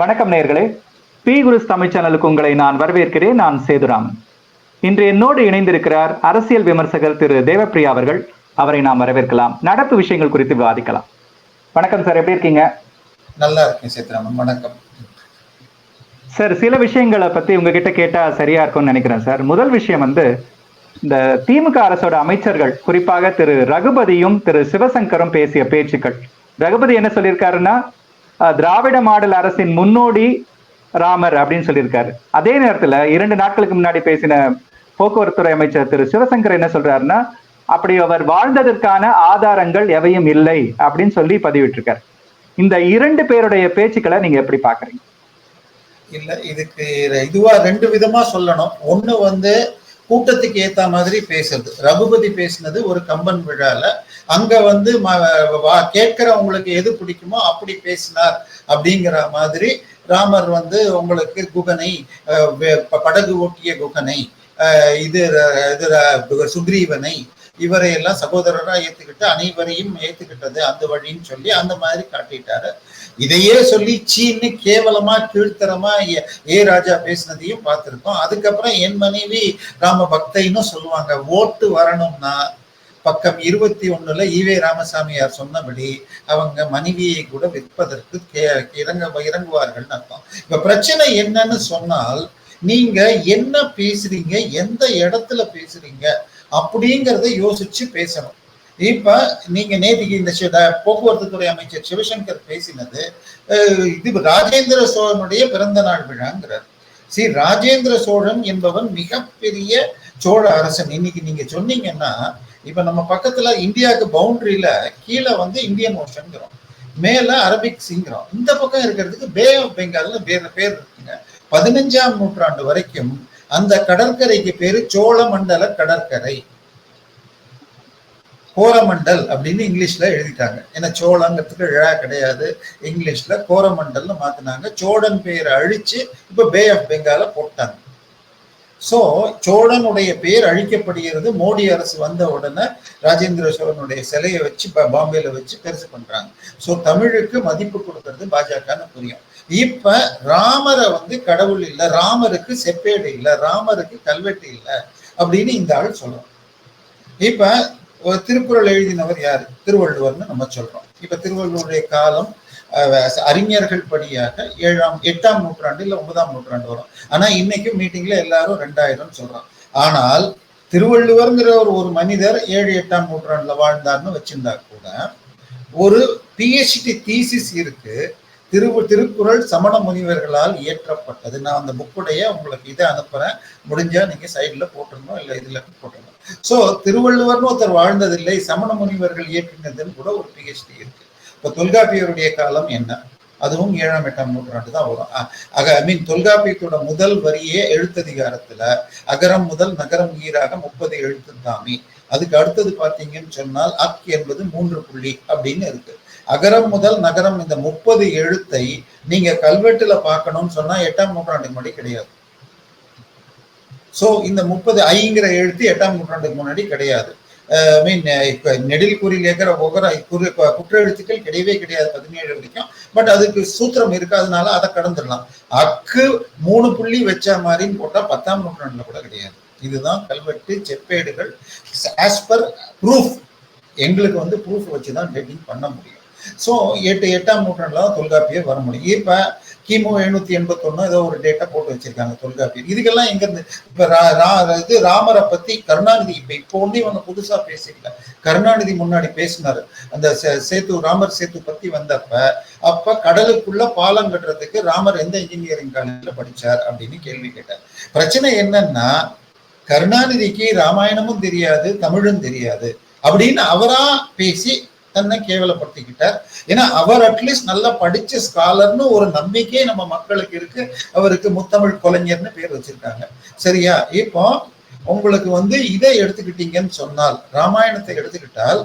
வணக்கம் நேயர்களே. பி குருஸ் தமிழ் சேனலுக்கு உங்களை நான் வரவேற்கிறேன். நான் சேதுராம். இன்று என்னோடு இணைந்திருக்கிறார் அரசியல் விமர்சகர் திரு தேவப்பிரியா அவர்கள். அவரை நாம் வரவேற்கலாம். நடப்பு விஷயங்கள் குறித்து விவாதிக்கலாம். வணக்கம் சார் எப்படி இருக்கீங்க? நல்லா இருக்கேன் சேத்ராமன் வணக்கம். சார் சில விஷயங்களை பத்தி உங்ககிட்ட கேட்டா சரியா இருக்கும்னு நினைக்கிறேன் சார். முதல் விஷயம் வந்து இந்த திமுக அரசோட அமைச்சர்கள் குறிப்பாக திரு ரகுபதியும் திரு சிவசங்கரும் பேசிய பேச்சுக்கள். ரகுபதி என்ன சொல்லியிருக்காருன்னா திராவிட மாடல் அரசின் முன்னோடி ராமர் அப்படின்னு சொல்லியிருக்காரு. அதே நேரத்துல இரண்டு நாட்களுக்கு முன்னாடி பேசின போக்குவரத்துறை அமைச்சர் திரு சிவசங்கர் என்ன சொல்றாருன்னா அப்படி அவர் வாழ்ந்ததற்கான ஆதாரங்கள் எவையும் இல்லை அப்படின்னு சொல்லி பதிவிட்டிருக்காரு. இந்த இரண்டு பேருடைய பேச்சுக்களை நீங்க எப்படி பாக்குறீங்க? இல்ல இதுக்கு இதுவா ரெண்டு விதமா சொல்லணும். ஒண்ணு வந்து கூட்டத்துக்கு ஏத்த மாதிரி பேசுறது. ரகுபதி பேசினது ஒரு கம்பன் விழால அங்க வந்து வா- கேட்கிறவங்களுக்கு எது பிடிக்குமோ அப்படி பேசினார் அப்படிங்கிற மாதிரி ராமர் வந்து உங்களுக்கு குகனை படகு ஓட்டிய குகனை இது ர- இது ர- சுக்ரீவனை இவரையெல்லாம் சகோதரராக ஏத்துக்கிட்டு அனைவரையும் ஏத்துக்கிட்டது அந்த வழின்னு சொல்லி அந்த மாதிரி காட்டிட்டாரு. இதையே சொல்லி சீன்னு கேவலமா கீழ்த்தரமா ஏ- ராஜா பேசினதையும் பார்த்திருக்கோம். அதுக்கப்புறம் என் மனைவி ராம பக்தைன்னு சொல்லுவாங்க ஓட்டு வரணும்னா பக்கம் இருபத்தி ஒண்ணுல ஈவே ராமசாமியார் சொன்னபடி அவங்க மனைவியை கூட விற்பதற்கு கே- இறங்க இறங்குவார்கள் அர்த்தம். இப்ப பிரச்சனை என்னன்னு சொன்னால் நீங்க என்ன பேசுறீங்க எந்த இடத்துல பேசுறீங்க அப்படிங்கிறத யோசிச்சு பேசணும். இப்ப நீங்க நேற்றுக்கு இந்த போக்குவரத்து துறை அமைச்சர் சிவசங்கர் பேசினது இது ராஜேந்திர சோழனுடைய பிறந்த நாள் விழாங்கிறார். சி ராஜேந்திர சோழன் என்பவன் மிகப்பெரிய சோழ அரசன். இன்னைக்கு நீங்க சொன்னீங்கன்னா இப்ப நம்ம பக்கத்துல இந்தியாவுக்கு பவுண்டரியில கீழே வந்து இந்தியன் ஓஷன்ங்கிறோம். மேல அரபிக் சிங்கிறோம். இந்த பக்கம் இருக்கிறதுக்கு பே ஆஃப் பெங்கால்னு பேர் பேர் இருக்குங்க. பதினஞ்சாம் நூற்றாண்டு வரைக்கும் அந்த கடற்கரைக்கு பேரு சோழமண்டல கடற்கரை. கோரமண்டல் அப்படின்னு இங்கிலீஷ்ல எழுதிட்டாங்க. ஏன்னா சோளங்கிறதுக்கு இழா கிடையாது. இங்கிலீஷ்ல கோரமண்டல்னு மாத்தினாங்க. சோழன் பெயரை அழிச்சு இப்ப பே ஆஃப் பெங்கால போட்டாங்க. சோ சோழனுடைய பெயர் அழிக்கப்படுகிறது. மோடி அரசு வந்த உடனே ராஜேந்திர சோழனுடைய சிலையை வச்சு பாம்பேல வச்சு பெருசு பண்றாங்க. சோ தமிழுக்கு மதிப்பு கொடுக்கறது பாஜகன்னு புரியும். இப்ப ராமரை வந்து கடவுள் இல்ல ராமருக்கு செப்பேடு இல்ல ராமருக்கு கல்வெட்டு இல்ல அப்படின்னு இந்த ஆள் சொல்றோம் இப்ப ஒரு திருக்குறள் எழுதினவர் யாரு? திருவள்ளுவர்னு நம்ம சொல்றோம். இப்ப திருவள்ளுவருடைய காலம் அறிஞர்கள் படியாக ஏழாம் எட்டாம் நூற்றாண்டு இல்லை ஒன்பதாம் நூற்றாண்டு வரும். ஆனா இன்னைக்கு மீட்டிங்ல எல்லாரும் ரெண்டாயிரம் சொல்றோம் ஆனால் திருவள்ளுவர்ங்கிற ஒரு ஒரு மனிதர் ஏழு எட்டாம் நூற்றாண்டுல வாழ்ந்தார்னு வச்சிருந்தா கூட ஒரு பிஹெச்டி தீசிஸ் இருக்கு. திரு திருக்குறள் சமண முனிவர்களால் இயற்றப்பட்டது. நான் அந்த புக்குடைய உங்களுக்கு இதை அனுப்புறேன். முடிஞ்சா நீங்க சைடுல போட்டுருந்தோம் இல்ல இதுல போட்டுருந்தோம் சோ திருவள்ளுவர்னு ஒருத்தர் வாழ்ந்ததில்லை. சமண முனிவர்கள் இயற்றினதுன்னு கூட ஒரு பிஹெச்டி இருக்கு. இப்ப தொல்காப்பியருடைய காலம் என்ன? அதுவும் ஏழாம் எட்டாம் நூற்றாண்டு தான் வரும். ஆக அக ஐ மீன் தொல்காப்பியத்தோட முதல் வரியே எழுத்ததிகாரத்துல அகரம் முதல் நகரம் ஈராக முப்பது எழுத்து தாமி அதுக்கு அடுத்தது பார்த்தீங்கன்னு சொன்னால் அக் என்பது மூன்று புள்ளி அப்படின்னு இருக்கு. அகரம் முதல் நகரம் இந்த முப்பது எழுத்தை நீங்க கல்வெட்டுல பார்க்கணும்னு சொன்னா எட்டாம் நூற்றாண்டுக்கு முன்னாடி கிடையாது. சோ இந்த முப்பது ஐங்கிற எழுத்து எட்டாம் நூற்றாண்டுக்கு முன்னாடி கிடையாது. Uh, ஐ மீன் uh, நெடில் குறியில் இருக்கிற ஒவ்வொரு குறி குற்ற எழுத்துக்கள் கிடையவே கிடையாது பதினேழு வரைக்கும். பட் அதுக்கு சூத்திரம் இருக்காதனால அதை கடந்துடலாம். அக்கு மூணு புள்ளி வச்ச மாதிரின்னு போட்டால் பத்தாம் நூற்றாண்டுல கூட கிடையாது. இதுதான் கல்வெட்டு செப்பேடுகள் ஆஸ் பர் ப்ரூஃப் எங்களுக்கு வந்து ப்ரூஃப் வச்சு தான் டேட்டிங் பண்ண முடியும். ஸோ எட்டு எட்டாம் நூற்றாண்டுல தான் தொல்காப்பியர் வர முடியும். இப்ப கிமு எழுநூத்தி எண்பத்தொன்னு ஏதோ ஒரு டேட்டா போட்டு வச்சிருக்காங்க தொல்காப்பியர். இதுக்கெல்லாம் எங்க இருந்து இப்ப ரா- ரா- இது ராமரை பத்தி கருணாநிதி இப்ப இப்போ ஒன்றே இவங்க புதுசா பேசிக்கல கருணாநிதி முன்னாடி பேசினாரு. அந்த சேத்து ராமர் சேத்து பத்தி வந்தப்ப அப்ப கடலுக்குள்ள பாலம் கட்டுறதுக்கு ராமர் எந்த இன்ஜினியரிங் காலேஜ்ல படிச்சார் அப்படின்னு கேள்வி கேட்டார். பிரச்சனை என்னன்னா கருணாநிதிக்கு ராமாயணமும் தெரியாது தமிழும் தெரியாது அப்படின்னு அவரா பேசி தன்னை கேவலப்படுத்திக்கிட்டார். ஏன்னா அவர் அட்லீஸ்ட் நல்லா படிச்ச ஸ்காலர்னு ஒரு நம்பிக்கை நம்ம மக்களுக்கு இருக்கு. அவருக்கு முத்தமிழ் கலைஞர்னு பேர் வச்சிருக்காங்க. சரியா? இப்போ உங்களுக்கு வந்து இதை எடுத்துக்கிட்டீங்கன்னு சொன்னால் ராமாயணத்தை எடுத்துக்கிட்டால்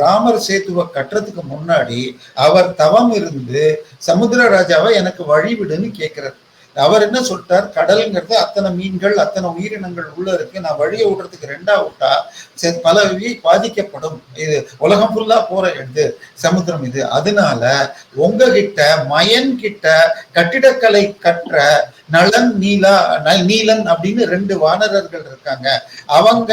ராமர் சேத்துவை கட்டுறதுக்கு முன்னாடி அவர் தவம் இருந்து சமுத்திர ராஜாவை எனக்கு வழிவிடுன்னு கேட்கிறார் அவர் என்ன சொல்லிட்டார்? கடல்ங்கிறது அத்தனை மீன்கள் அத்தனை உயிரினங்கள் உள்ள இருக்கு. நான் வழியை விடுறதுக்கு ரெண்டா விட்டா பல பாதிக்கப்படும். இது உலகம் ஃபுல்லா போற இது சமுத்திரம் இது. அதனால உங்ககிட்ட மயன் கிட்ட கட்டிடக்கலை கற்ற நலன் நீலா நீலன் அப்படின்னு ரெண்டு வானரர்கள் இருக்காங்க. அவங்க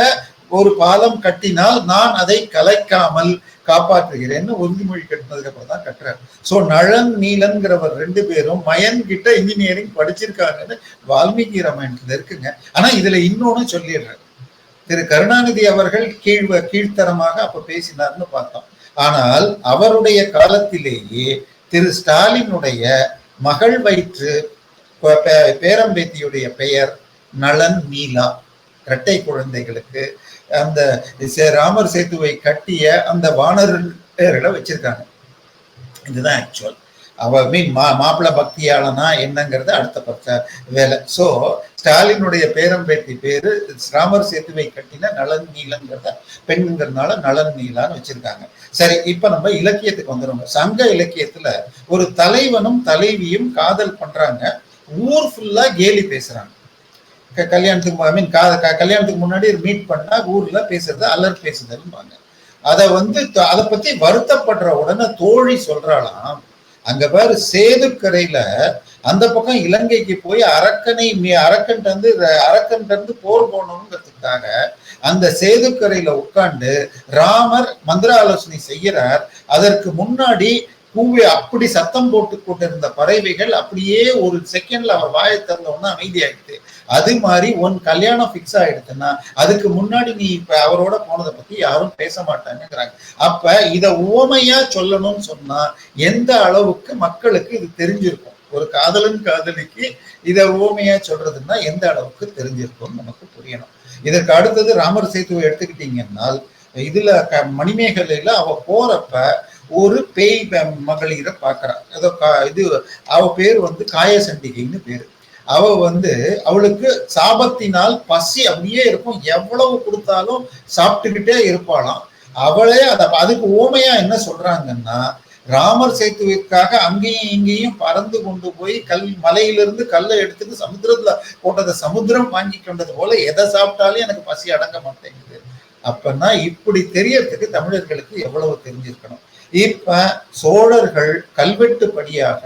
ஒரு பாலம் கட்டினால் நான் அதை கலைக்காமல் காப்பாற்றுகிறேன்னு உறுதிமொழி கட்டினதுக்கு அப்புறம் தான் கட்டுறாரு. சோ நழன் நீலன்கிறவர் ரெண்டு பேரும் மயன் கிட்ட இன்ஜினியரிங் படிச்சிருக்காங்கன்னு வால்மீகி ராமாயணத்துல இருக்குங்க. ஆனா இதுல இன்னொன்னு சொல்லிடுறாரு. திரு கருணாநிதி அவர்கள் கீழ் கீழ்த்தரமாக அப்ப பேசினார்னு பார்த்தோம். ஆனால் அவருடைய காலத்திலேயே திரு ஸ்டாலினுடைய மகள் வயிற்று பே- பேரம்பேத்தியுடைய பெயர் நளன் நீலா. இரட்டை குழந்தைகளுக்கு அந்த சே- ராமர் சேத்துவை கட்டிய அந்த வானர்கள் வச்சிருக்காங்க. இதுதான் ஆக்சுவல் அவ மீன் மா மாப்பிள்ளை பக்தியாளனா என்னங்கிறது அடுத்த பக்க வேலை. ஸோ ஸ்டாலினுடைய பேரம்பேத்தி பேரு ராமர் சேத்துவை கட்டின நலன் நீலங்கிறத பெண்ணுங்கிறதுனால நலன் நீலான்னு வச்சிருக்காங்க. சரி இப்ப நம்ம இலக்கியத்துக்கு வந்துடுவோம் சங்க இலக்கியத்துல ஒரு தலைவனும் தலைவியும் காதல் பண்றாங்க. ஊர் ஃபுல்லா கேலி பேசுறாங்க. கல்யாணத்துக்கு ஐ மீன் கல்யாணத்துக்கு முன்னாடி மீட் பண்ணா ஊர்ல பேசுறது அலர் பேசுதல்பாங்க அதை வந்து அதை பத்தி வருத்தப்படுற உடனே தோழி சொல்றாளாம் அங்க பாரு சேதுக்கரையில அந்த பக்கம் இலங்கைக்கு போய் அரக்கனை மீ- அரக்கன்ட்ட இருந்து அரக்கன் இருந்து போர் போகணுங்கிறதுக்காக அந்த சேதுக்கரையில உட்கார்ந்து ராமர் மந்திர ஆலோசனை செய்கிறார். அதற்கு முன்னாடி கூவி அப்படி சத்தம் போட்டு கொண்டிருந்த பறவைகள் அப்படியே ஒரு செகண்ட்ல அவர் வாயை திறந்த உடனே அமைதியாகிட்டு அது மாதிரி உன் கல்யாணம் ஃபிக்ஸ் ஆயிடுச்சுன்னா அதுக்கு முன்னாடி நீ இப்ப அவரோட போனதை பத்தி யாரும் பேச மாட்டாங்கிறாங்க அப்ப இத உவமையா சொல்லணும்னு சொன்னா எந்த அளவுக்கு மக்களுக்கு இது தெரிஞ்சிருக்கும்? ஒரு காதலன் காதலிக்கு இத உவமையா சொல்றதுன்னா எந்த அளவுக்கு தெரிஞ்சிருக்கும் நமக்கு புரியணும். இதற்கு அடுத்தது ராமர் சேத்துவை எடுத்துக்கிட்டீங்கன்னா இதுல க- மணிமேகலையில அவ போறப்ப ஒரு பேய் மகளிரை பாக்குறா ஏதோ கா- இது அவ பேர் வந்து காயசண்டிகைன்னு பேரு. அவ வந்து அவளுக்கு சாபத்தினால் பசி அப்படியே இருக்கும். எவ்வளவு கொடுத்தாலும் சாப்பிட்டுக்கிட்டே இருப்பாளாம். அவளே அத அதுக்கு ஓமையா என்ன சொல்றாங்கன்னா ராமர் சேத்துவிற்காக அங்கேயும் இங்கேயும் பறந்து கொண்டு போய் கல் மலையிலிருந்து கல்லை எடுத்துட்டு சமுத்திரத்துல போட்டதை சமுத்திரம் வாங்கி கொண்டது போல எதை சாப்பிட்டாலும் எனக்கு பசி அடங்க மாட்டேங்குது. அப்பன்னா இப்படி தெரியறதுக்கு தமிழர்களுக்கு எவ்வளவு தெரிஞ்சிருக்கணும். இப்ப சோழர்கள் கல்வெட்டுப்படியாக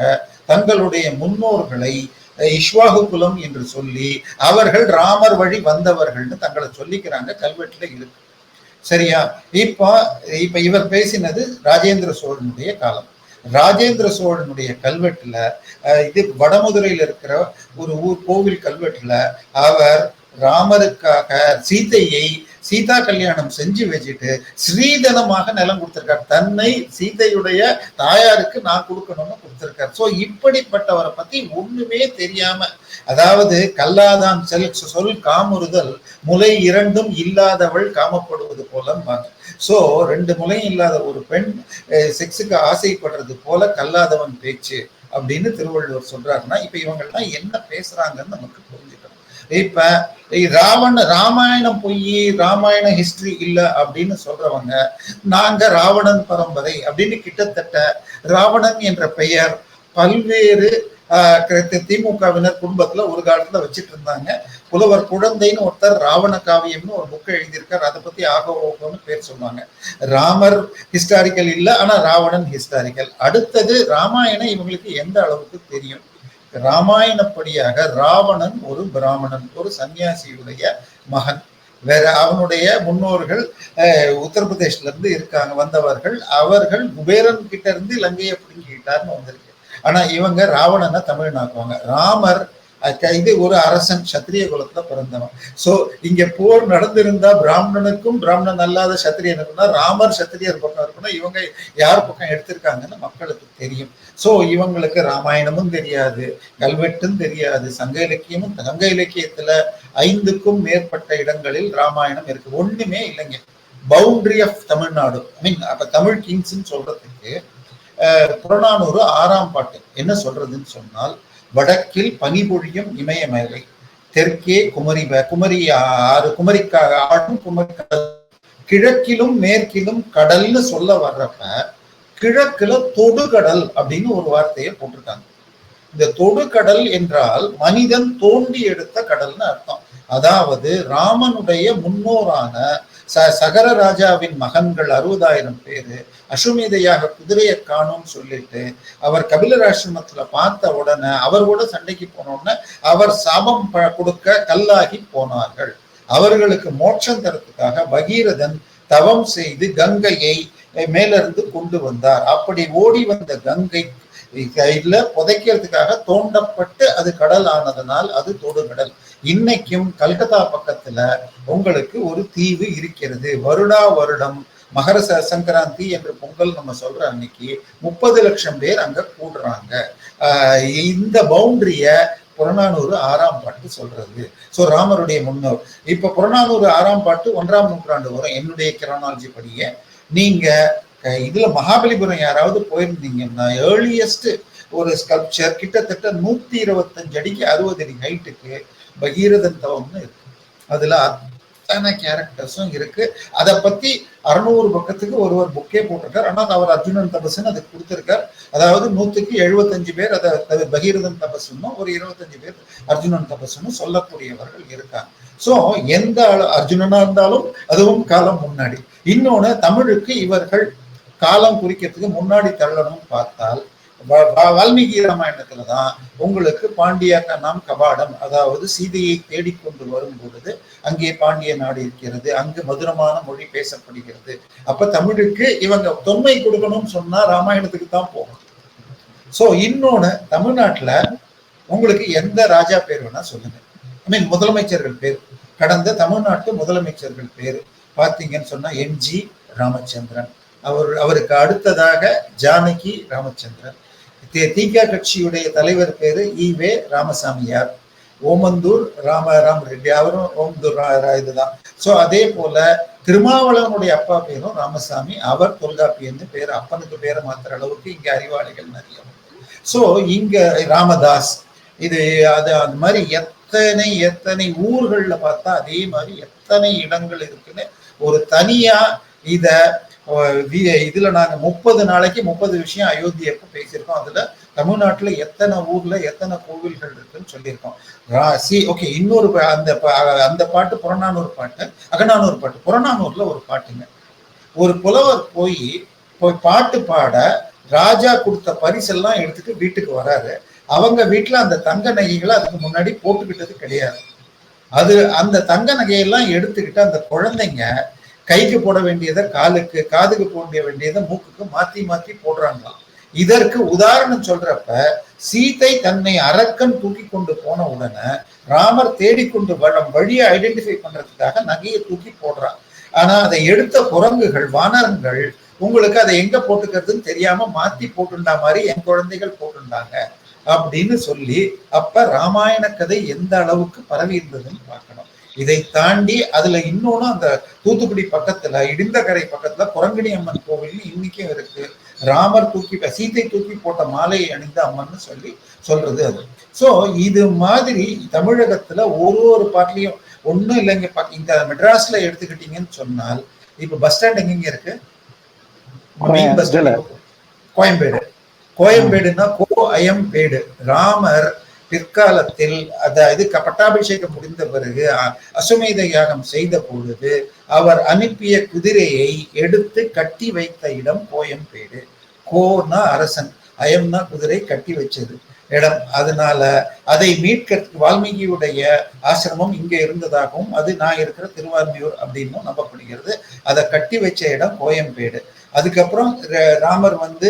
தங்களுடைய முன்னோர்களை இஷ்வாகு குலம் என்று சொல்லி அவர்கள் ராமர் வழி வந்தவர்கள்னு தங்களை சொல்லிக்கிறாங்க கல்வெட்டுல இருக்கு. சரியா? இப்போ இப்ப இவர் பேசினது ராஜேந்திர சோழனுடைய காலம். ராஜேந்திர சோழனுடைய கல்வெட்டுல இது வடமதுரையில் இருக்கிற ஒரு ஊர் கோவில் கல்வெட்டுல அவர் ராமருக்காக சீதையை சீதா கல்யாணம் செஞ்சு வச்சுட்டு ஸ்ரீதனமாக நிலம் கொடுத்திருக்காரு. தன்னை சீதையுடைய தாயாருக்கு நான் கொடுக்கணும்னு கொடுத்திருக்காரு. ஸோ இப்படிப்பட்டவரை பத்தி ஒண்ணுமே தெரியாம அதாவது கல்லாதான் செல் சொல் காமுறுதல் முலை இரண்டும் இல்லாதவள் காமப்படுவது போலம்பாங்க ஸோ ரெண்டு முலையும் இல்லாத ஒரு பெண் செக்ஸுக்கு ஆசைப்படுறது போல கல்லாதவன் பேச்சு அப்படின்னு திருவள்ளுவர் சொல்றாருன்னா இப்ப இவங்கெல்லாம் என்ன பேசுறாங்கன்னு நமக்கு புரிஞ்சு இப்ப ராவண ராமாயணம் பொய் ராமாயண ஹிஸ்டரி இல்ல அப்படின்னு சொல்றவங்க நாங்க ராவணன் பரம்பரை அப்படின்னு கிட்டத்தட்ட ராவணன் என்ற பெயர் பல்வேறு திமுகவினர் குடும்பத்துல ஒரு காலத்துல வச்சிட்டு இருந்தாங்க. புலவர் குழந்தைன்னு ஒருத்தர் ராவண காவியம்னு ஒரு புக்கை எழுதியிருக்கார். அதை பத்தி ஆகவோகம்னு பேர் சொன்னாங்க. ராமர் ஹிஸ்டாரிக்கல் இல்ல ஆனா ராவணன் ஹிஸ்டாரிக்கல் அடுத்தது ராமாயணம் இவங்களுக்கு எந்த அளவுக்கு தெரியும்? ராமாயணப்படியாக ராவணன் ஒரு பிராமணன் ஒரு சன்னியாசியுடைய மகன். வேற அவனுடைய முன்னோர்கள் அஹ், உத்தரப்பிரதேஷ்ல இருந்து இருக்காங்க வந்தவர்கள் அவர்கள் குபேரன் கிட்ட இருந்து இலங்கையை பிடிங்கிட்டார்னு வந்திருக்கு. ஆனா இவங்க ராவணனை தமிழ்னாக்குவாங்க. ராமர் இது ஒரு அரசன் சத்திரிய குலத்துல பிறந்தவன். சோ இங்க போர் நடந்திருந்தா பிராமணனுக்கும் பிராமணன் அல்லாத சத்திரியனுக்கும்னா ராமர் சத்திரியர் பக்கம் இருக்கணும் இவங்க யார் பக்கம் எடுத்திருக்காங்கன்னு மக்களுக்கு தெரியும். சோ இவங்களுக்கு ராமாயணமும் தெரியாது கல்வெட்டும் தெரியாது சங்க இலக்கியமும் சங்க இலக்கியத்துல ஐந்துக்கும் மேற்பட்ட இடங்களில் ராமாயணம் இருக்கு. ஒண்ணுமே இல்லைங்க. Boundary of Tamil Nadu I mean அப்ப தமிழ் கிங்ஸ்ன்னு சொல்றதுக்கு புறநானூறு ஆறாம் பாட்டு. என்ன சொல்றதுன்னு சொன்னால் வடக்கில் பனிபொழியும் இமயமலை தெற்கே குமரி குமரி ஆறு குமரிக்கா ஆடும் குமரி கடல் கிழக்கிலும் மேற்கிலும் கடல்னு சொல்ல வர்றப்ப கிழக்குல தொடுகடல் அப்படின்னு ஒரு வார்த்தையை போட்டிருக்காங்க. இந்த தொடுகடல் என்றால் மனிதன் தோண்டி எடுத்த கடல்னு அர்த்தம். அதாவது ராமனுடைய முன்னோரான ச சகர ராஜாவின் மகன்கள் அறுபதாயிரம் பேரு அசுமேதையாக குதிரையை காணும் சொல்லிட்டு அவர் கபிலராசிரமத்துல பார்த்த உடனே அவர் கூட சண்டைக்கு போன உடனே அவர் சாபம் கொடுக்க கல்லாகி போனார்கள். அவர்களுக்கு மோட்சம் தரத்துக்காக பகீரதன் தவம் செய்து கங்கையை மேலிருந்து கொண்டு வந்தார். அப்படி ஓடி வந்த கங்கை கையில புதைக்கிறதுக்காக தோண்டப்பட்டு அது கடல் ஆனதனால் அது தொடுகடல் இன்னைக்கும் கல்கத்தா பக்கத்துல உங்களுக்கு ஒரு தீவு இருக்கிறது. வருடா வருடம் மகர ச- சங்கராந்தி என்று பொங்கல் நம்ம சொல்ற அன்னைக்கு முப்பது லட்சம் பேர் அங்க கூடுறாங்க. இந்த பவுண்டரிய புறநானூறு ஆறாம் பாட்டு சொல்றது. ஸோ ராமருடைய முன்னோர். இப்ப புறநானூறு ஆறாம் பாட்டு ஒன்றாம் நூற்றாண்டு வரும். என்னுடைய கிரானாலஜி படிய நீங்க இதுல மகாபலிபுரம் யாராவது போயிருந்தீங்கன்னா ஏர்லியஸ்ட் ஒரு ஸ்கல்ப்சர் கிட்டத்தட்ட நூத்தி இருபத்தஞ்சு அடிக்கு அறுபது அடி ஹைட்டுக்கு பகீரதன் தவம்னு இருக்கு. அதுல அத்தனை கேரக்டர்ஸும் இருக்கு. அதை பத்தி அறுநூறு பக்கத்துக்கு ஒருவர் புக்கே போட்டிருக்கார். ஆனால் அவர் அர்ஜுனன் தபசுன்னு அதுக்கு கொடுத்திருக்கார். அதாவது நூத்துக்கு எழுபத்தஞ்சு பேர் அதை பகீரதன் தபசுன்னு ஒரு இருபத்தஞ்சு பேர் அர்ஜுனன் தபசுன்னு சொல்லக்கூடியவர்கள் இருக்காங்க. ஸோ எந்த ஆளு- அர்ஜுனனா இருந்தாலும் அதுவும் காலம் முன்னாடி. இன்னொன்று தமிழுக்கு இவர்கள் காலம் குறிக்கிறதுக்கு முன்னாடி தள்ளணும்னு பார்த்தால் வால்மீகி ராமாயணத்துல தான் உங்களுக்கு பாண்டிய நாம் கபாடம் அதாவது சீதையை தேடிக்கொண்டு வரும் பொழுது அங்கே பாண்டிய நாடு இருக்கிறது அங்கு மதுரமான மொழி பேசப்படுகிறது. அப்ப தமிழுக்கு இவங்க தொன்மை கொடுக்கணும்னு சொன்னா ராமாயணத்துக்கு தான் போகும் சோ இன்னொன்னு தமிழ்நாட்டுல உங்களுக்கு எந்த ராஜா பேர் வேணா சொல்லுங்க. ஐ மீன் முதலமைச்சர்கள் பேர். கடந்த தமிழ்நாட்டு முதலமைச்சர்கள் பேர். பார்த்தீங்கன்னு சொன்னா எம்ஜி ராமச்சந்திரன். அவர் அவருக்கு அடுத்ததாக ஜானகி ராமச்சந்திரன். திக கட்சியுடைய தலைவர் பேரு ஈவே ராமசாமியார். ஓமந்தூர் ராம ராம ரெட்டி அவரும் ஓமந்தூர் ரா- ரா- இதுதான். சோ அதே போல திருமாவளவனுடைய அப்பா பேரும் ராமசாமி அவர் தொல்காப்பியன்னு பேர் அப்பனுக்கு பேரை மாத்துற அளவுக்கு இங்க அறிவாளிகள் நிறைய சோ இங்க ராமதாஸ் இது அது அந்த மாதிரி எத்தனை எத்தனை ஊர்கள்ல பார்த்தா அதே மாதிரி எத்தனை இடங்கள் இருக்குன்னு ஒரு தனியா இதை இதுல நாங்க முப்பது நாளைக்கு முப்பது விஷயம் அயோத்தியப்ப பேசியிருக்கோம். அதுல தமிழ்நாட்டுல எத்தனை ஊர்ல எத்தனை கோவில்கள் இருக்குன்னு சொல்லியிருக்கோம். ரா- சி ஓகே இன்னொரு அந்த அந்த பாட்டு புறநானூறு பாட்டு அகநானூறு பாட்டு. புறநானூர்ல ஒரு பாட்டுங்க. ஒரு புலவர் போய் போய் பாட்டு பாட ராஜா கொடுத்த பரிசெல்லாம் எடுத்துட்டு வீட்டுக்கு வராரு. அவங்க வீட்டுல அந்த தங்க நகைகளை அதுக்கு முன்னாடி போட்டுக்கிட்டது கிடையாது. அது அந்த தங்க நகையெல்லாம் எடுத்துக்கிட்டு அந்த குழந்தைங்க கைக்கு போட வேண்டியதை காலுக்கு காதுக்கு போட வேண்டியதை மூக்குக்கு மாத்தி மாத்தி போடுறாங்களாம். இதற்கு உதாரணம் சொல்றப்ப சீதை தன்னை அரக்கன் தூக்கி கொண்டு போன உடனே ராமர் தேடிக்கொண்டு வளம் வழியை ஐடென்டிஃபை பண்றதுக்காக நகையை தூக்கி போடுறான். ஆனா அதை எடுத்த குரங்குகள் வானரங்கள் உங்களுக்கு அதை எங்க போட்டுக்கிறதுன்னு தெரியாம மாத்தி போட்டுண்டா மாதிரி என் குழந்தைகள் போட்டுண்டாங்க அப்படின்னு சொல்லி அப்ப ராமாயண கதை எந்த அளவுக்கு பரவி இருந்ததுன்னு பார்க்கணும். இதை தாண்டி அதுல இன்னொன்னு அந்த தூத்துக்குடி பக்கத்துல இடிந்தகரை பக்கத்துல குரங்கிணி அம்மன் கோவில் இன்னைக்கும் இருக்கு. ராமர் தூக்கி சீதை தூக்கி போட்ட மாலையை அணிந்த அம்மன்னு சொல்லி சொல்றது அது. சோ இது மாதிரி தமிழகத்துல ஒரு ஒரு பாட்டுலயும் ஒண்ணும் இல்லைங்க இந்த மெட்ராஸ்ல எடுத்துக்கிட்டீங்கன்னு சொன்னால் இப்ப பஸ் ஸ்டாண்ட் எங்கெங்க இருக்கு? Main bus stand Koyambedu. கோயம்பேடுனா கோ அயம்பேடு. ராமர் பிற்காலத்தில் அதாவது க- பட்டாபிஷேகம் முடிந்த பிறகு அசுமேத யாகம் செய்த பொழுது அவர் அனுப்பிய குதிரையை எடுத்து கட்டி வைத்த இடம் கோயம்பேடு கோனா அரசன். அயம்னா குதிரை கட்டி வச்சது இடம். அதனால அதை மீட்க வால்மீகியுடைய ஆசிரமம் இங்க இருந்ததாகவும் அது நான் இருக்கிற திருவான்மியூர் அப்படின்னும் நம்பப்படுகிறது. அதை கட்டி வச்ச இடம் கோயம்பேடு அதுக்கப்புறம் ர- ராமர் வந்து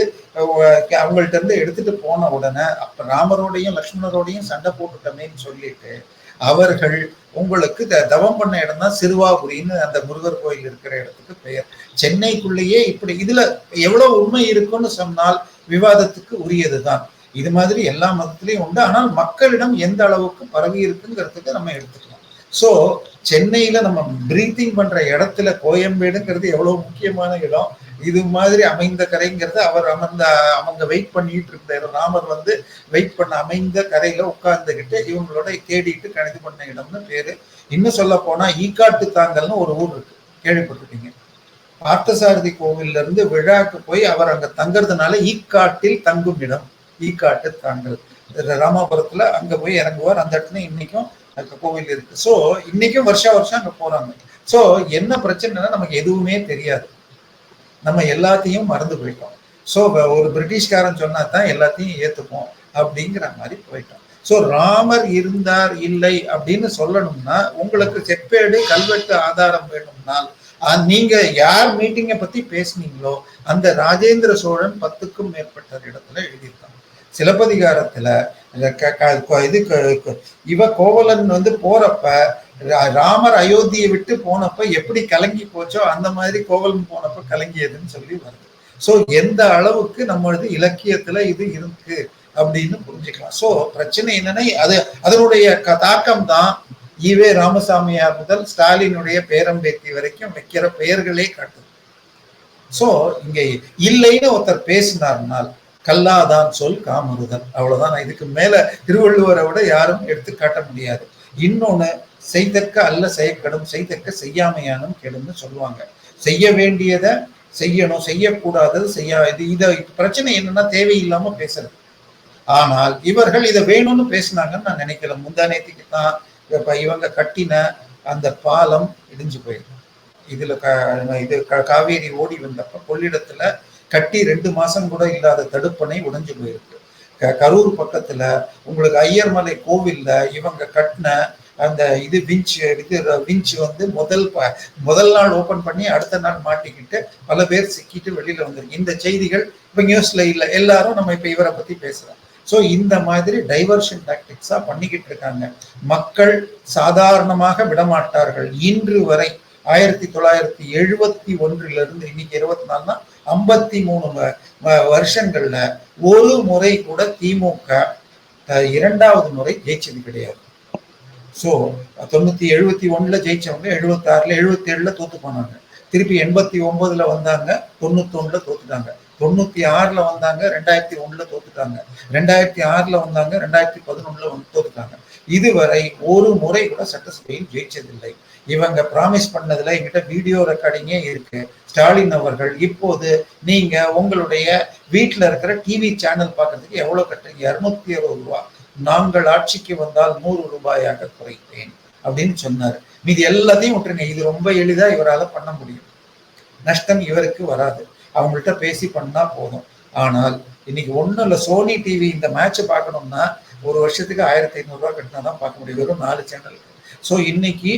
அவங்கள்ட்ட இருந்து எடுத்துட்டு போன உடனே அப்ப ராமரோடையும் லக்ஷ்மணரோடையும் சண்டை போட்டுட்டோமேன்னு சொல்லிட்டு அவர்கள் உங்களுக்கு த- தவம் பண்ண இடம் தான் சிறுவாபுரின்னு அந்த முருகர் கோயில் இருக்கிற இடத்துக்கு பெயர். சென்னைக்குள்ளேயே இப்படி இதுல எவ்வளவு உண்மை இருக்குன்னு சொன்னால் விவாதத்துக்கு உரியதுதான். இது மாதிரி எல்லா மதத்திலையும் உண்டு. ஆனால் மக்களிடம் எந்த அளவுக்கு பரவி இருக்குங்கிறதுக்கு நம்ம எடுத்துக்கலாம் சோ சென்னையில நம்ம பிரீத்திங் பண்ற இடத்துல கோயம்பேடுங்கிறது எவ்வளவு முக்கியமான இடம். இது மாதிரி அமைந்த கரைங்கிறது அவர் அமர்ந்த அவங்க வெயிட் பண்ணிட்டு இருந்தார் ராமர் வந்து வெயிட் பண்ண அமைந்த கரையில உட்கார்ந்துகிட்டு இவங்களோட தேடிட்டு கணிது பண்ண இடம்னு பேரு. இன்னும் சொல்ல போனா ஈக்காட்டு தாங்கல்னு ஒரு ஊர் இருக்கு. கேள்விப்பட்டிருக்கீங்க. பார்த்தசாரதி கோவில்ல இருந்து விழாக்கு போய் அவர் அங்க தங்கறதுனால ஈக்காட்டில் தங்கும் இடம். ஈக்காட்டு தாங்கல். ராமாபுரத்துல அங்க போய் இறங்குவார். அந்த இடத்துல இன்னைக்கும் அங்க கோவில் இருக்கு. சோ இன்னைக்கும் வருஷா வருஷம் அங்க போறாங்க. சோ என்ன பிரச்சனைனா நமக்கு எதுவுமே தெரியாது. நம்ம எல்லாத்தையும் மறந்து போயிட்டோம். ஸோ ஒரு பிரிட்டிஷ்காரன் சொன்னா தான் எல்லாத்தையும் ஏற்றுப்போம் அப்படிங்கிற மாதிரி போயிட்டோம். ஸோ ராமர் இருந்தார் இல்லை அப்படின்னு சொல்லணும்னா உங்களுக்கு செப்பேடு கல்வெட்டு ஆதாரம் வேணும்னால் நீங்க யார் மீட்டிங்கை பத்தி பேசுனீங்களோ அந்த ராஜேந்திர சோழன் பத்துக்கும் மேற்பட்ட இடத்துல எழுதியிருக்காங்க சிலப்பதிகாரத்துல க- இது க- இவ கோவலன் வந்து போறப்ப ராமர் அயோத்தியை விட்டு போனப்ப எப்படி கலங்கி போச்சோ அந்த மாதிரி கோவலம் போனப்ப கலங்கியதுன்னு சொல்லி வருது. ஸோ எந்த அளவுக்கு நம்மளது இலக்கியத்துல இது இருக்கு அப்படின்னு புரிஞ்சுக்கலாம். ஸோ பிரச்சனை என்னன்னா அது அதனுடைய க- தாக்கம் தான் ஈவே ராமசாமியார் முதல் ஸ்டாலினுடைய பேரம்பேத்தி வரைக்கும் வைக்கிற பெயர்களே காட்டுது. ஸோ இங்க இல்லைன்னு ஒருத்தர் பேசினார்னால் கல்லாதான் சொல் காமறுதல் அவ்வளவுதான். இதுக்கு மேல திருவள்ளுவரை விட யாரும் எடுத்து காட்ட முடியாது. இன்னொன்னு செய்தக்க அல்ல செய்யக்கடும் செய்தக்க செய்யாமையானும் கெடும்னு சொல்லுவாங்க. செய்ய வேண்டியதை செய்யணும் செய்யக்கூடாதது செய்யா இது இதை பிரச்சனை என்னன்னா தேவையில்லாம பேசுறது. ஆனால் இவர்கள் இதை வேணும்னு பேசினாங்கன்னு நான் நினைக்கல. முந்தா தான் இப்ப இவங்க கட்டின அந்த பாலம் இடிஞ்சு போயிருக்கு. இதுல க- இது க- காவேரி ஓடி வந்தப்ப கொள்ளிடத்துல கட்டி ரெண்டு மாசம் கூட இல்லாத தடுப்பணை உடைஞ்சு போயிருக்கு. கரூர் பக்கத்துல உங்களுக்கு ஐயர்மலை கோவில்ல இவங்க கட்டின அந்த இது விஞ்ச் இது விஞ்ச் வந்து முதல் முதல் நாள் ஓபன் பண்ணி அடுத்த நாள் மாட்டிக்கிட்டு பல பேர் சிக்கிட்டு வெளியில வந்திருக்கு. இந்த செய்திகள் இப்போ நியூஸ்ல இல்லை. எல்லாரும் நம்ம இப்போ இவரை பத்தி பேசுறோம். ஸோ இந்த மாதிரி டைவர்ஷன் டாக்டிக்ஸா பண்ணிக்கிட்டு இருக்காங்க. மக்கள் சாதாரணமாக விடமாட்டார்கள். இன்று வரை ஆயிரத்தி தொள்ளாயிரத்தி எழுபத்தி ஒன்றிலிருந்து இன்னைக்கு இருபத்தி நாலுனா ஐம்பத்தி மூணு வருஷங்கள்ல ஒரு முறை கூட திமுக இரண்டாவது முறை ஜெயிச்சது கிடையாது. ஸோ தொண்ணூற்றி எழுபத்தி ஒன்றில் ஜெயிச்சவங்க எழுபத்தாறில் எழுபத்தேழில் தோற்று தோத்து போனாங்க. திருப்பி எண்பத்தி ஒம்போதில் வந்தாங்க தொண்ணூத்தொன்னில் தோத்துட்டாங்க. தொண்ணூற்றி ஆறில் வந்தாங்க ரெண்டாயிரத்தி ஒன்றில் தோத்துட்டாங்க. ரெண்டாயிரத்தி ஆறில் வந்தாங்க ரெண்டாயிரத்தி பதினொன்றில் வந்து தோத்துட்டாங்க. இதுவரை ஒரு முறை கூட சட்டசபையில் ஜெயிச்சதில்லை. இவங்க ப்ராமிஸ் பண்ணதுல எங்கிட்ட வீடியோ ரெக்கார்டிங்கே இருக்கு. ஸ்டாலின் அவர்கள் இப்போது நீங்க உங்களுடைய வீட்டில் இருக்கிற டிவி சேனல் பார்க்கறதுக்கு எவ்வளோ கட்டுறீங்க? இரநூத்தி அறுபது ரூபா. நாங்கள் ஆட்சிக்கு வந்தால் நூறு ரூபாயாக குறைப்பேன் அப்படின்னு சொன்னார். மீதி எல்லாத்தையும் விட்டுருங்க. இது ரொம்ப எளிதா இவரால் பண்ண முடியும். நஷ்டம் இவருக்கு வராது. அவங்கள்ட்ட பேசி பண்ணா போதும். ஆனால் இன்னைக்கு ஒன்றும் இல்லை. சோனி டிவி இந்த மேட்ச் பார்க்கணும்னா ஒரு வருஷத்துக்கு ஆயிரத்தி ஐநூறுரூவா கட்டினா தான் பார்க்க முடியும். வெறும் நாலு சேனலுக்கு ஸோ இன்னைக்கு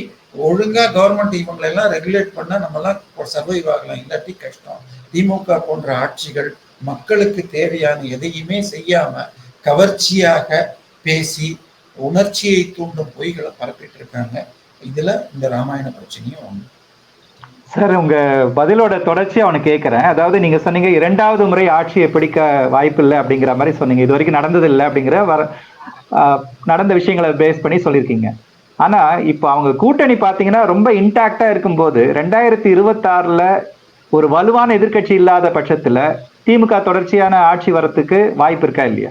ஒழுங்காக கவர்மெண்ட் இவங்களை எல்லாம் ரெகுலேட் பண்ணால் நம்மலாம் சர்வைவ் ஆகலாம். இல்லாட்டி கஷ்டம். திமுக போன்ற ஆட்சிகள் மக்களுக்கு தேவையான எதையுமே செய்யாம கவர்ச்சியாக பேசி உணர்ச்சியை தூண்டும் பொய்களை பரப்பிட்டு இருக்காங்க இதுல இந்த ராமாயண பிரச்சனையும் ஒண்ணு. சார் உங்க பதிலோட தொடர்ச்சி அவனை கேட்கிறேன் அதாவது நீங்க சொன்னீங்க இரண்டாவது முறை ஆட்சியை பிடிக்க வாய்ப்பு இல்லை அப்படிங்கிற மாதிரி சொன்னீங்க. இது வரைக்கும் நடந்தது இல்லை அப்படிங்கிற வர நடந்த விஷயங்களை பேஸ் பண்ணி சொல்லியிருக்கீங்க. ஆனா இப்போ அவங்க கூட்டணி பாத்தீங்கன்னா ரொம்ப இன்டாக்டா இருக்கும்போது ரெண்டாயிரத்தி இருபத்தாறுல ஒரு வலுவான எதிர்க்கட்சி இல்லாத பட்சத்துல திமுக தொடர்ச்சியான ஆட்சி வரத்துக்கு வாய்ப்பு இருக்கா இல்லையா?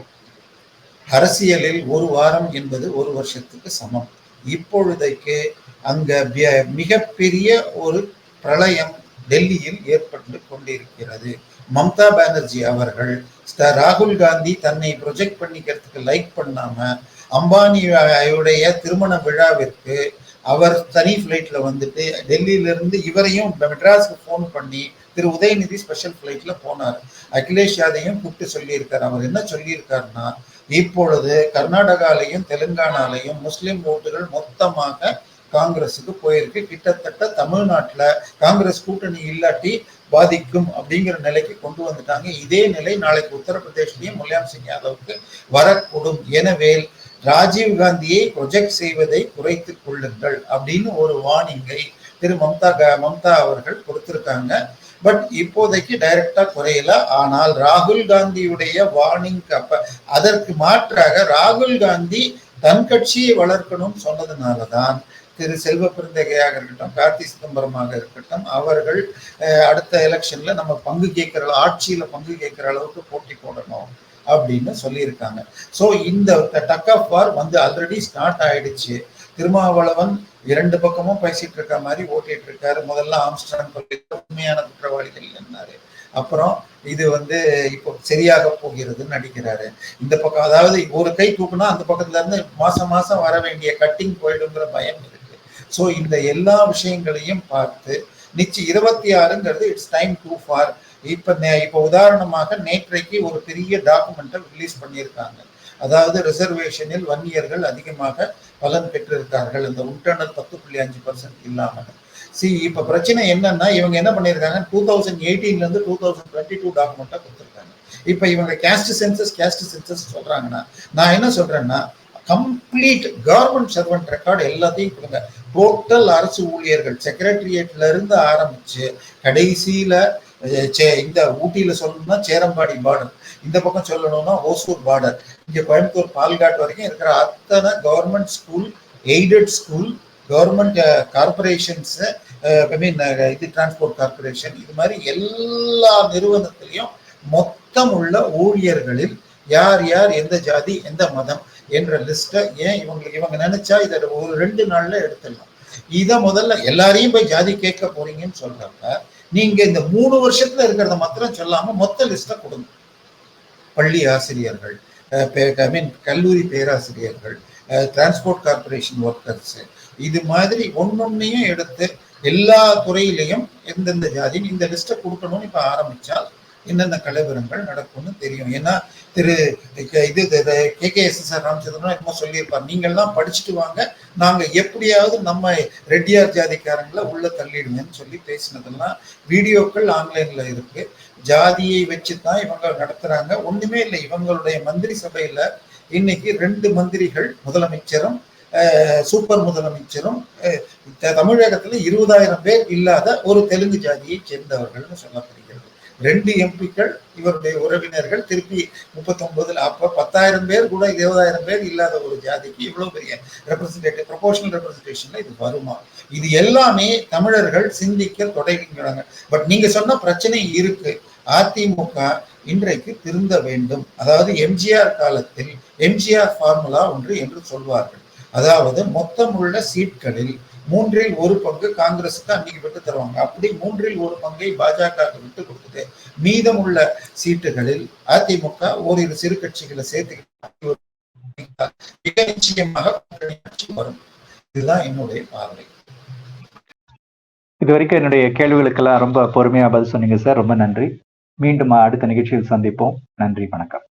அரசியலில் ஒரு வாரம் என்பது ஒரு வருஷத்துக்கு சமம். இப்பொழுதைக்கு அங்க மிகப்பெரிய ஒரு பிரளயம் டெல்லியில் ஏற்பட்டு கொண்டிருக்கிறது. மம்தா பானர்ஜி அவர்கள் ராகுல் காந்தி தன்னை ப்ரொஜெக்ட் பண்ணிக்கிறதுக்கு லைக் பண்ணாம அம்பானியுடைய திருமண விழாவிற்கு அவர் தனி ஃப்ளைட்ல வந்துட்டு டெல்லியிலிருந்து இவரையும் மெட்ராஸ்க்கு ஃபோன் பண்ணி திரு உதயநிதி ஸ்பெஷல் ஃப்ளைட்ல போனார். அகிலேஷ் யாதையும் கூப்பிட்டு சொல்லியிருக்காரு. அவர் என்ன சொல்லியிருக்காருன்னா இப்பொழுது கர்நாடகாலையும் தெலுங்கானாலையும் முஸ்லிம் ஓட்டுகள் மொத்தமாக காங்கிரஸுக்கு போயிருக்கு. கிட்டத்தட்ட தமிழ்நாட்டுல காங்கிரஸ் கூட்டணி இல்லாட்டி பாதிக்கும் அப்படிங்கிற நிலைக்கு கொண்டு வந்துட்டாங்க. இதே நிலை நாளைக்கு உத்தரப்பிரதேசிலையும் முலாயம் சிங் யாதவுக்கு வரக்கூடும். எனவே ராஜீவ் காந்தியை ப்ரொஜெக்ட் செய்வதை குறைத்து கொள்ளுங்கள் அப்படின்னு ஒரு வார்னிங்கை திரு மம்தா க- மம்தா அவர்கள் கொடுத்திருக்காங்க. பட் இப்போதைக்கு டைரக்டா குறையல. ஆனால் ராகுல் காந்தியுடைய வார்னிங் அப்ப அதற்கு மாற்றாக ராகுல் காந்தி தன் கட்சியை வளர்க்கணும் சொன்னதுனாலதான் திரு செல்வ பிறந்தகையாக இருக்கட்டும் கார்த்தி சிதம்பரமாக இருக்கட்டும் அவர்கள் அடுத்த எலெக்ஷன்ல நம்ம பங்கு கேட்கிற ஆட்சியில பங்கு கேட்கிற அளவுக்கு போட்டி போடணும் அப்படின்னு சொல்லியிருக்காங்க. ஸோ இந்த டக் ஆஃப் வார் வந்து ஆல்ரெடி ஸ்டார்ட் ஆயிடுச்சு. திருமாவளவன் இரண்டு பக்கமும் பேசிட்டு இருக்க மாதிரி ஓட்டிட்டு இருக்காரு. முதல்ல ஆம்ஸ்டாங் உண்மையான குற்றவாளிகள் என்னாரு? அப்புறம் இது வந்து இப்போ சரியாக போகிறதுன்னு நடிக்கிறாரு. இந்த பக்கம் அதாவது ஒரு கை தூக்குனா அந்த பக்கத்துல இருந்து மாசம் மாசம் வர வேண்டிய கட்டிங் போயிடுங்கிற பயம் இருக்கு. ஸோ இந்த எல்லா விஷயங்களையும் பார்த்து நிச்சயம் இருபத்தி ஆறுங்கிறது இட்ஸ் டைம் டூ ஃபார் இப்ப நே- இப்ப உதாரணமாக நேற்றைக்கு ஒரு பெரிய டாக்குமெண்ட்டை ரிலீஸ் பண்ணியிருக்காங்க. அதாவது ரிசர்வேஷனில் வன்னியர்கள் அதிகமாக பலன் பெற்றிருக்கார்கள் இந்த இன்டர்னல் பத்து புள்ளி அஞ்சு பர்சன்ட் இல்லாமல். சி இப்போ பிரச்சனை என்னன்னா இவங்க என்ன பண்ணியிருக்காங்க? டூ தௌசண்ட் எயிட்டீன்லேருந்து டூ தௌசண்ட் டுவெண்ட்டி டூ டாக்குமெண்ட்டாக கொடுத்துருக்காங்க. இப்போ இவங்க கேஸ்ட் சென்சஸ் கேஸ்ட் சென்சஸ் சொல்கிறாங்கன்னா நான் என்ன சொல்கிறேன்னா கம்ப்ளீட் கவர்மெண்ட் சர்வெண்ட் ரெக்கார்டு எல்லாத்தையும் கொடுங்க. டோட்டல் அரசு ஊழியர்கள் செக்ரட்டரியேட்ல இருந்து ஆரம்பிச்சு சே- இந்த ஊட்டியில சொல்லணும்னா சேரம்பாடி பார்டர் இந்த பக்கம் சொல்லணும்னா ஓசூர் பார்டர் இங்க கோயம்புத்தூர் பால்காட் வரைக்கும் இருக்கிற அத்தனை government school aided school government corporations I mean இது டிரான்ஸ்போர்ட் கார்பரேஷன் இது மாதிரி எல்லா நிறுவனத்திலையும் மொத்தம் உள்ள ஊழியர்களில் யார் யார் எந்த ஜாதி எந்த மதம் என்ற லிஸ்ட்டை ஏன் இவங்களுக்கு இவங்க நினைச்சா இதை ஒரு ரெண்டு நாள்ல எடுத்துடலாம். இதை முதல்ல எல்லாரையும் போய் ஜாதி கேட்க போறீங்கன்னு சொல்றப்ப நீங்க இந்த மூணு வருஷத்துல இருக்கிறத மாத்திரம் சொல்லாம மொத்த லிஸ்ட்டை கொடுங்க. பள்ளி ஆசிரியர்கள் ஐ மீன் கல்லூரி பேராசிரியர்கள் டிரான்ஸ்போர்ட் கார்பரேஷன் ஒர்க்கர்ஸ் இது மாதிரி ஒன்னொன்னையும் எடுத்து எல்லா துறையிலையும் எந்தெந்த ஜாதின்னு இந்த லிஸ்ட்டை கொடுக்கணும்னு இப்ப ஆரம்பிச்சால் என்னென்ன கலவரங்கள் நடக்கும்னு தெரியும். ஏன்னா திரு இது K K S S R Ramachandran என்னமோ சொல்லியிருப்பார். நீங்கள்லாம் படிச்சுட்டு வாங்க. நாங்க எப்படியாவது நம்ம ரெட்டியார் ஜாதிக்காரங்களை உள்ள தள்ளிடுங்கன்னு சொல்லி பேசினதெல்லாம் வீடியோக்கள் ஆன்லைன்ல இருக்கு. ஜாதியை வச்சு தான் இவங்க நடத்துறாங்க. ஒண்ணுமே இல்லை. இவங்களுடைய மந்திரி சபையில இன்னைக்கு ரெண்டு மந்திரிகள் முதலமைச்சரும் சூப்பர் முதலமைச்சரும் தமிழகத்துல இருபதாயிரம் பேர் இல்லாத ஒரு தெலுங்கு ஜாதியை சேர்ந்தவர்கள்னு சொல்லப்படுகிறது. ரெண்டு எம்பிக்கள் இவருடைய உறவினர்கள் திருப்பி முப்பத்தொன்பதுல அப்ப பத்தாயிரம் பேர் கூட இருபதாயிரம் பேர் இல்லாத ஒரு ஜாதிக்கு இவ்வளவு பெரிய ரெப்ரசன்டேட்டிவ் ப்ரொபோஷனல் ரெப்ரசன்டேஷன்ல இது வருமா? இது எல்லாமே தமிழர்கள் சிந்திக்க தொடங்குகிறாங்க பட் நீங்க சொன்ன பிரச்சனை இருக்கு. அதிமுக இன்றைக்கு திருந்த வேண்டும். அதாவது எம்ஜிஆர் காலத்தில் எம்ஜிஆர் ஃபார்முலா ஒன்று என்று சொல்வார்கள். அதாவது மொத்தம் உள்ள சீட்களில் மூன்றில் ஒரு பங்கு காங்கிரஸுக்கு அன்னைக்கு விட்டு தருவாங்க. அப்படி மூன்றில் ஒரு பங்கை பாஜக விட்டு கொடுத்தது மீதமுள்ள சீட்டுகளில் அதிமுக ஓரிரு சிறு கட்சிகளை சேர்த்து மிக நிச்சயமாக வரும். இதுதான் என்னுடைய பார்வை. இது வரைக்கும் என்னுடைய கேள்விகளுக்கெல்லாம் ரொம்ப பொறுமையா பதில் சொன்னீங்க சார். ரொம்ப நன்றி. மீண்டும் அடுத்த நிகழ்ச்சியில் சந்திப்போம். நன்றி வணக்கம்.